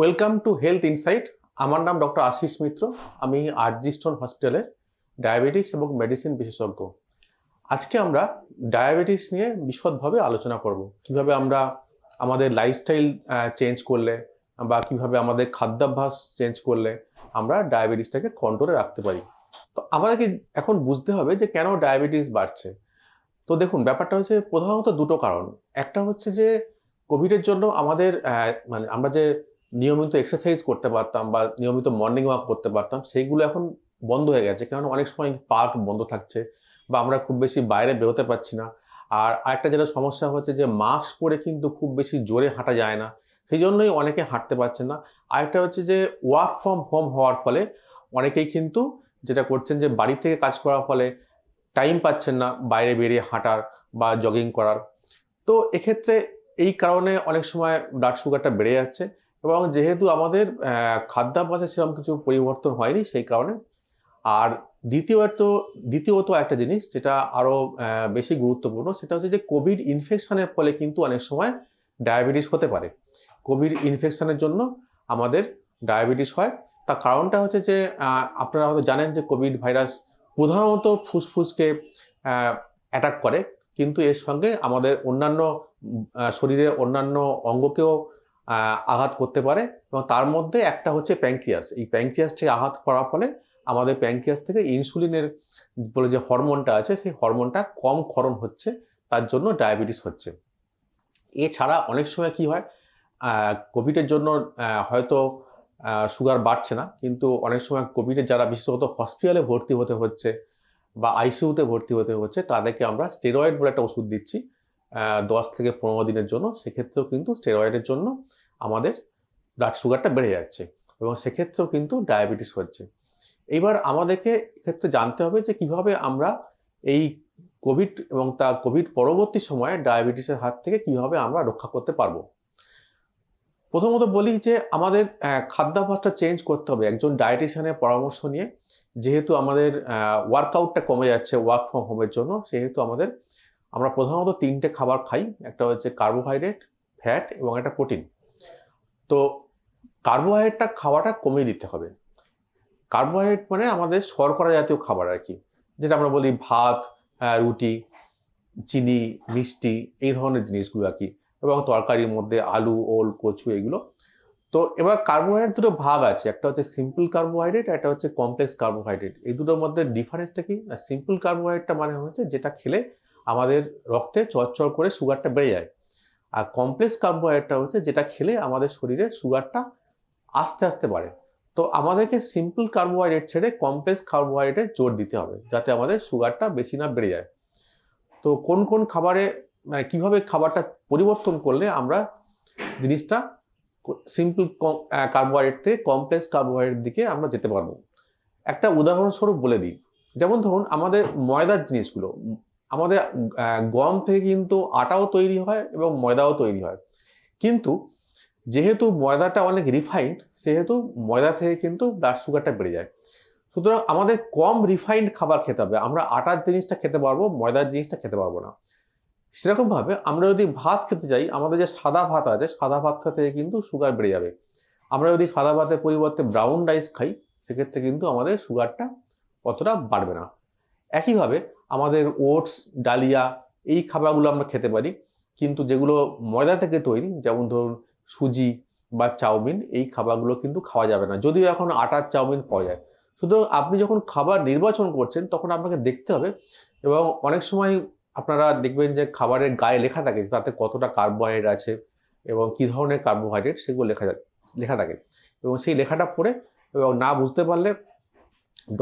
Welcome to health insight আমার নাম doctor Ashis মিত্র। আমি আরজিস্টন হসপিটালের ডায়াবেটিস এবং মেডিসিন বিশেষজ্ঞ। আজকে আমরা ডায়াবেটিস নিয়ে বিশদভাবে আলোচনা করব। কীভাবে আমরা আমাদের লাইফস্টাইল চেঞ্জ করলে বা কীভাবে আমাদের খাদ্যাভ্যাস চেঞ্জ করলে আমরা ডায়াবেটিসটাকে কন্ট্রোলে রাখতে পারি। তো আমাদেরকে এখন বুঝতে হবে যে কেন ডায়াবেটিস বাড়ছে। তো দেখুন, ব্যাপারটা হচ্ছে প্রধানত দুটো কারণ। একটা হচ্ছে যে কোভিডের জন্য আমাদের মানে আমরা যে নিয়মিত এক্সারসাইজ করতে পারতাম বা নিয়মিত মর্নিং ওয়াক করতে পারতাম, সেইগুলো এখন বন্ধ হয়ে গেছে। কারণ অনেক সময় পার্ক বন্ধ থাকছে বা আমরা খুব বেশি বাইরে বেরোতে পারছি না। আর আরেকটা যেটা সমস্যা হচ্ছে যে মাস্ক পরে কিন্তু খুব বেশি জোরে হাঁটা যায় না। সেই জন্যই অনেকে হাঁটতে পারছেন না। আরেকটা হচ্ছে যে ওয়ার্ক ফ্রম হোম হওয়ার ফলে অনেকেই কিন্তু যেটা করছেন যে বাড়ি থেকে কাজ করার ফলে টাইম পাচ্ছেন না বাইরে বেরিয়ে হাঁটার বা জগিং করার। তো এক্ষেত্রে এই কারণে অনেক সময় ব্লাড সুগারটা বেড়ে যাচ্ছে। এবং যেহেতু আমাদের খাদ্যাভ্যাসে সেরকম কিছু পরিবর্তন হয়নি সেই কারণে। আর দ্বিতীয়ত দ্বিতীয়ত একটা জিনিস যেটা আরও বেশি গুরুত্বপূর্ণ, সেটা হচ্ছে যে কোভিড ইনফেকশনের ফলে কিন্তু অনেক সময় ডায়াবেটিস হতে পারে। কোভিড ইনফেকশনের জন্য আমাদের ডায়াবেটিস হয়। তার কারণটা হচ্ছে যে আপনারা হয়তো জানেন যে কোভিড ভাইরাস প্রধানত ফুসফুসকে অ্যাটাক করে। কিন্তু এর সঙ্গে আমাদের অন্যান্য শরীরের অন্যান্য অঙ্গকেও আঘাত করতে পারে এবং তার মধ্যে একটা হচ্ছে প্যাঙ্ক্রিয়াস এই প্যাঙ্ক্রিয়াস থেকে আঘাত করার ফলে আমাদের প্যাঙ্ক্রিয়াস থেকে ইনসুলিনের বলে যে হরমোনটা আছে, সেই হরমোনটা কম ক্ষরণ হচ্ছে, তার জন্য ডায়াবেটিস হচ্ছে। এছাড়া অনেক সময় কি হয় কোভিডের জন্য হয়তো সুগার বাড়ছে না, কিন্তু অনেক সময় কোভিডের যারা বিশেষত হসপিটালে ভর্তি হতে হচ্ছে বা আইসিইউতে ভর্তি হতে হচ্ছে, তাদেরকে আমরা স্টেরয়েড বলে একটা ওষুধ দিচ্ছি দশ থেকে পনেরো দিনের জন্য। সেক্ষেত্রেও কিন্তু স্টেরয়েডের জন্য আমাদের ব্লাড সুগারটা বেড়ে যাচ্ছে এবং সেক্ষেত্রেও কিন্তু ডায়াবেটিস হচ্ছে। এইবার আমাদেরকে এক্ষেত্রে জানতে হবে যে কীভাবে আমরা এই কোভিড এবং তা কোভিড পরবর্তী সময়ে ডায়াবেটিসের হাত থেকে কীভাবে আমরা রক্ষা করতে পারব। প্রথমত বলি যে আমাদের খাদ্যাভ্যাসটা চেঞ্জ করতে হবে। একজন ডায়েটিশিয়ানের পরামর্শ নিয়ে যেহেতু আমাদের ওয়ার্কআউটটা কমে যাচ্ছে ওয়ার্ক ফ্রম হোমের জন্য, সেহেতু আমাদের, আমরা প্রধানত তিনটে খাবার খাই। একটা হচ্ছে কার্বোহাইড্রেট ফ্যাট এবং একটা প্রোটিন তো কার্বোহাইড্রেটটা খাওয়াটা কমিয়ে দিতে হবে। কার্বোহাইড্রেট মানে আমাদের শর্করা জাতীয় খাবার আর কি যেটা আমরা বলি ভাত আহ, রুটি চিনি মিষ্টি এই ধরনের জিনিসগুলো আর কি এবং তরকারির মধ্যে আলু ওল কচু এগুলো। তো এবার কার্বোহাইড্রেট দুটো ভাগ আছে একটা হচ্ছে সিম্পল কার্বোহাইড্রেট একটা হচ্ছে কমপ্লেক্স কার্বোহাইড্রেট। এই দুটোর মধ্যে ডিফারেন্সটা কি? সিম্পল কার্বোহাইড্রেটটা মানে হচ্ছে যেটা খেলে আমাদের রক্তে চরচর করে সুগারটা বেড়ে যায়। আর কমপ্লেক্স কার্বোহাইড্রেটটা হচ্ছে যেটা খেলে আমাদের শরীরে সুগারটা আস্তে আস্তে বাড়ে। তো আমাদেরকে সিম্পল কার্বোহাইড্রেট ছেড়ে কমপ্লেক্স কার্বোহাইড্রেটে জোর দিতে হবে যাতে আমাদের সুগারটা বেশি না বেড়ে যায়। তো কোন কোন খাবারে মানে কীভাবে খাবারটা পরিবর্তন করলে আমরা জিনিসটা সিম্পল কার্বোহাইড্রেট থেকে কমপ্লেক্স কার্বোহাইড্রেট দিকে আমরা যেতে পারব। একটা উদাহরণস্বরূপ বলে দিই। যেমন ধরুন আমাদের ময়দার জিনিসগুলো আমাদের গম থেকে কিন্তু আটাও তৈরি হয় এবং ময়দাও তৈরি হয়। কিন্তু যেহেতু ময়দাটা অনেক রিফাইন্ড সেহেতু ময়দা থেকে কিন্তু ব্লাড সুগারটা বেড়ে যায়। সুতরাং আমাদের কম রিফাইন্ড খাবার খেতে হবে। আমরা আটার জিনিসটা খেতে পারব, ময়দার জিনিসটা খেতে পারব না। সেরকমভাবে আমরা যদি ভাত খেতে চাই, আমাদের যে সাদা ভাত আছে, সাদা ভাত থেকে কিন্তু সুগার বেড়ে যাবে। আমরা যদি সাদা ভাতের পরিবর্তে ব্রাউন রাইস খাই, সেক্ষেত্রে কিন্তু আমাদের সুগারটা অতটা বাড়বে না। একইভাবে আমাদের ওটস, ডালিয়া, এই খাবারগুলো আমরা খেতে পারি। কিন্তু যেগুলো ময়দা থেকে তৈরি, যেমন ধরুন সুজি বা চাউমিন, এই খাবারগুলো কিন্তু খাওয়া যাবে না। যদিও এখন আটার চাউমিন পাওয়া যায়। সুতরাং আপনি যখন খাবার নির্বাচন করছেন, তখন আপনাকে দেখতে হবে এবং অনেক সময় আপনারা দেখবেন যে খাবারের গায়ে লেখা থাকে তাতে কতটা কার্বোহাইড্রেট আছে এবং কী ধরনের কার্বোহাইড্রেট সেগুলো লেখা লেখা থাকে। এবং সেই লেখাটা পড়ে এবং না বুঝতে পারলে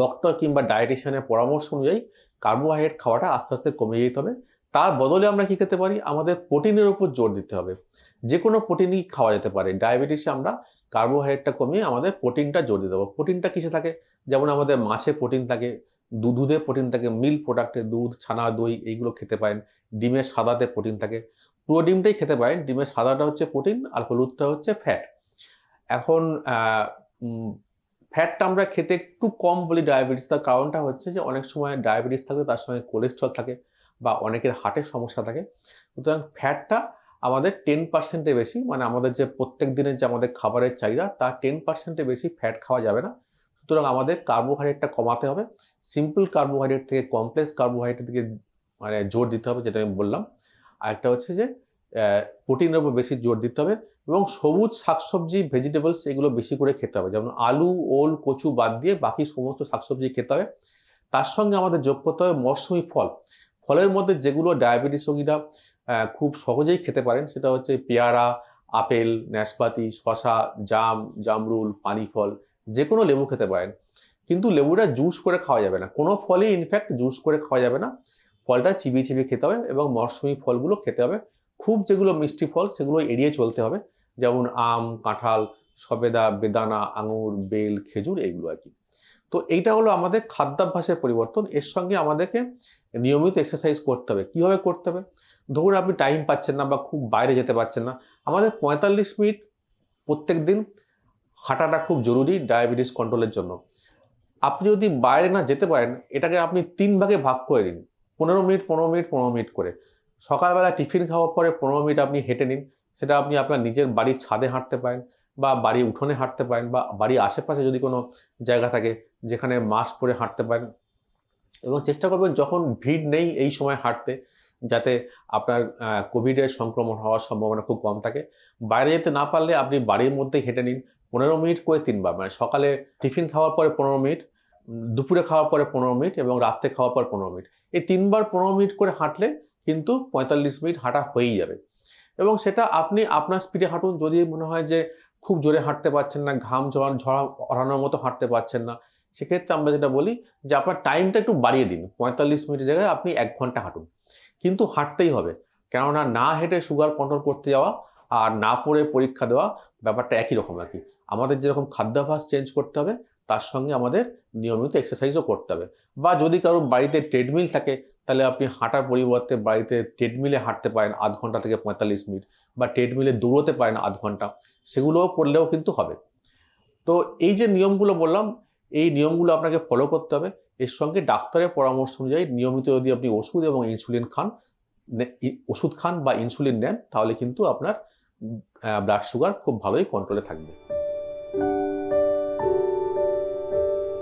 ডক্টর কিংবা ডায়েটিশিয়ানের পরামর্শ অনুযায়ী কার্বোহাইড্রেট খাওয়াটা আস্তে আস্তে কমে যেতে হবে। তার বদলে আমরা কি খেতে পারি? আমাদের প্রোটিনের উপর জোর দিতে হবে। যে কোনো প্রোটিনই খাওয়া যেতে পারে। ডায়াবেটিসে আমরা কার্বোহাইড্রেটটা কমিয়ে আমাদের প্রোটিনটা জোর দিতে হবে। প্রোটিনটা কিসে থাকে? যেমন আমাদের মাছে প্রোটিন থাকে, দুধে প্রোটিন থাকে মিল্ক প্রোডাক্টে দুধ, ছানা, দই এইগুলো খেতে পারেন। ডিমের সাদাতে প্রোটিন থাকে। পুরো ডিমটাই খেতে পারেন। ডিমের সাদাটা হচ্ছে প্রোটিন আর হলুদটা হচ্ছে ফ্যাট। এখন ফ্যাটটা আমরা খেতে একটু কম বলি ডায়াবেটিস তার কারণটা হচ্ছে যে অনেক সময় ডায়াবেটিস থাকে তার সঙ্গে কোলেস্ট্রল থাকে বা অনেকের হার্টের সমস্যা থাকে। সুতরাং ফ্যাটটা আমাদের টেন পার্সেন্টের বেশি মানে আমাদের যে প্রত্যেক দিনের যে আমাদের খাবারের চাহিদা, তার টেন পার্সেন্টের বেশি ফ্যাট খাওয়া যাবে না। সুতরাং আমাদের কার্বোহাইড্রেটটা কমাতে হবে। সিম্পল কার্বোহাইড্রেট থেকে কমপ্লেক্স কার্বোহাইড্রেট থেকে মানে জোর দিতে হবে, যেটা আমি বললাম। আরেকটা হচ্ছে যে প্রোটিনের উপর বেশি জোর দিতে হবে। এবং সবুজ শাকসবজি ভেজিটেবলস এগুলো বেশি করে খেতে হবে। যেমন আলু, ওল, কচু বাদ দিয়ে বাকি সমস্ত শাকসবজি খেতে হবে। তার সঙ্গে আমাদের যোগ করতে হবে মরশুমি ফল। ফলের মধ্যে যেগুলো ডায়াবেটিস রোগীরা খুব সহজেই খেতে পারেন, সেটা হচ্ছে পেয়ারা, আপেল, নাশপাতি শশা জাম, জামরুল পানি ফল যে কোনো লেবু খেতে পারেন। কিন্তু লেবুটা জুস করে খাওয়া যাবে না। কোনো ফলই ইনফ্যাক্ট জুস করে খাওয়া যাবে না। ফলটা চিবিয়ে চিবিয়ে খেতে হবে এবং মরশুমি ফলগুলো খেতে হবে। খুব যেগুলো মিষ্টি ফল, সেগুলো এড়িয়ে চলতে হবে। যেমন আম, কাঁঠাল, সবেদা, বেদানা, আঙুর, বেল, খেজুর এইগুলো আর কি। তো এইটা হলো আমাদের খাদ্যাভ্যাসের পরিবর্তন। এর সঙ্গে আমাদেরকে নিয়মিত এক্সারসাইজ করতে হবে। কীভাবে করতে হবে? ধরুন আপনি টাইম পাচ্ছেন না বা খুব বাইরে যেতে পারছেন না। আমাদের পঁয়তাল্লিশ মিনিট প্রত্যেক দিন হাঁটাটা খুব জরুরি ডায়াবেটিস কন্ট্রোলের জন্য। আপনি যদি বাইরে না যেতে পারেন, এটাকে আপনি তিন ভাগে ভাগ করে দিন পনেরো মিনিট পনেরো মিনিট পনেরো মিনিট করে। সকালবেলা টিফিন খাওয়ার পরে পনেরো মিনিট আপনি হেঁটে নিন। সেটা আপনি আপনার নিজের বাড়ির ছাদে হাঁটতে পারেন বা বাড়ির উঠোনে হাঁটতে পারেন বা বাড়ির আশেপাশে যদি কোনো জায়গা থাকে যেখানে মাস্ক পরে হাঁটতে পারেন এবং চেষ্টা করবেন যখন ভিড় নেই এই সময় হাঁটতে যাতে আপনার কোভিডের সংক্রমণ হওয়ার সম্ভাবনা খুব কম থাকে। বাইরে যেতে না পারলে আপনি বাড়ির মধ্যেই হেঁটে নিন। পনেরো মিনিট করে তিনবার মানে সকালে টিফিন খাওয়ার পরে পনেরো মিনিট, দুপুরে খাওয়ার পরে পনেরো মিনিট এবং রাত্রে খাওয়ার পর পনেরো মিনিট। এই তিনবার পনেরো মিনিট করে হাঁটলে কিন্তু পঁয়তাল্লিশ মিনিট হাঁটা হয়েই যাবে। এবং সেটা আপনি আপনার স্পিডে হাঁটুন। যদি মনে হয় যে খুব জোরে হাঁটতে পারছেন না, ঘাম ঝরা ঝরা অরানোর মতো হাঁটতে পারছেন না, সেক্ষেত্রে আমরা যেটা বলি যে আপনার টাইমটা একটু বাড়িয়ে দিন। পঁয়তাল্লিশ মিনিটের জায়গায় আপনি এক ঘণ্টা হাঁটুন। কিন্তু হাঁটতেই হবে। কেননা না হেঁটে সুগার কন্ট্রোল করতে যাওয়া আর না পড়ে পরীক্ষা দেওয়া ব্যাপারটা একই রকম আর কি। আমাদের যেরকম খাদ্যাভ্যাস চেঞ্জ করতে হবে, তার সঙ্গে আমাদের নিয়মিত এক্সারসাইজও করতে হবে। বা যদি কারোর বাড়িতে ট্রেডমিল থাকে তাহলে আপনি হাঁটার পরিবর্তে বাড়িতে ট্রেডমিলে হাঁটতে পারেন আধ ঘণ্টা থেকে পঁয়তাল্লিশ মিনিট বা ট্রেডমিলে দৌড়োতে পারেন আধ ঘণ্টা, সেগুলোও করলেও কিন্তু হবে। তো এই যে নিয়মগুলো বললাম, এই নিয়মগুলো আপনাকে ফলো করতে হবে। এর সঙ্গে ডাক্তারের পরামর্শ অনুযায়ী নিয়মিত যদি আপনি ওষুধ এবং ইনসুলিন খান ওষুধ খান বা ইনসুলিন নেন, তাহলে কিন্তু আপনার ব্লাড সুগার খুব ভালোই কন্ট্রোলে থাকবে।